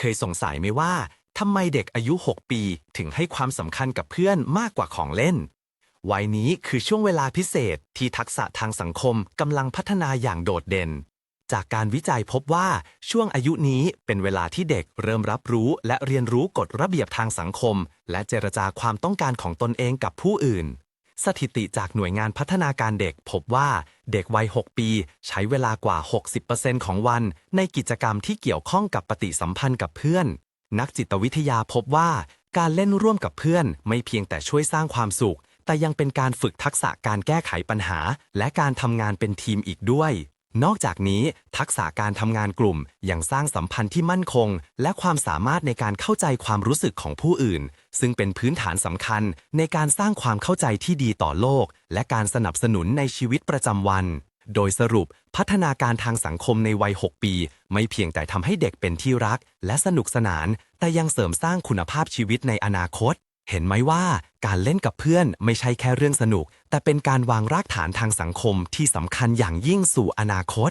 เคยสงสัยไหมว่าทำไมเด็กอายุ 6 ปีถึงให้ความสำคัญกับเพื่อนมากกว่าของเล่น วัยนี้คือช่วงเวลาพิเศษที่ทักษะทางสังคมกำลังพัฒนาอย่างโดดเด่น จากการวิจัยพบว่าช่วงอายุนี้เป็นเวลาที่เด็กเริ่มรับรู้และเรียนรู้กฎระเบียบทางสังคม และเจรจาความต้องการของตนเองกับผู้อื่น สถิติจากหน่วยงานพัฒนาการเด็ก พบว่าเด็กวัย 6 ปี ใช้เวลากว่า 60%ของวัน ในกิจกรรมที่เกี่ยวข้องกับปฏิสัมพันธ์กับเพื่อน นักจิตวิทยาพบว่า การเล่นร่วมกับเพื่อน ไม่เพียงแต่ช่วยสร้างความสุข แต่ยังเป็นการฝึกทักษะการแก้ไขปัญหา และการทำงานเป็นทีมอีกด้วย นอกจากนี้ ทักษะการทำงานกลุ่มยังสร้างสัมพันธ์ที่มั่นคง และความสามารถในการเข้าใจความรู้สึกของผู้อื่น ซึ่งเป็นพื้นฐานสำคัญในการสร้างความเข้าใจที่ดีต่อโลก และการสนับสนุนในชีวิตประจำวัน โดยสรุปพัฒนาการทางสังคมในวัย 6 ปี ไม่เพียงแต่ทำให้เด็กเป็นที่รัก และสนุกสนาน แต่ยังเสริมสร้างคุณภาพชีวิตในอนาคต เห็นไหมว่าการเล่นกับเพื่อนไม่ใช่แค่เรื่องสนุก แต่เป็นการวางรากฐานทางสังคมที่สำคัญอย่างยิ่งสู่อนาคต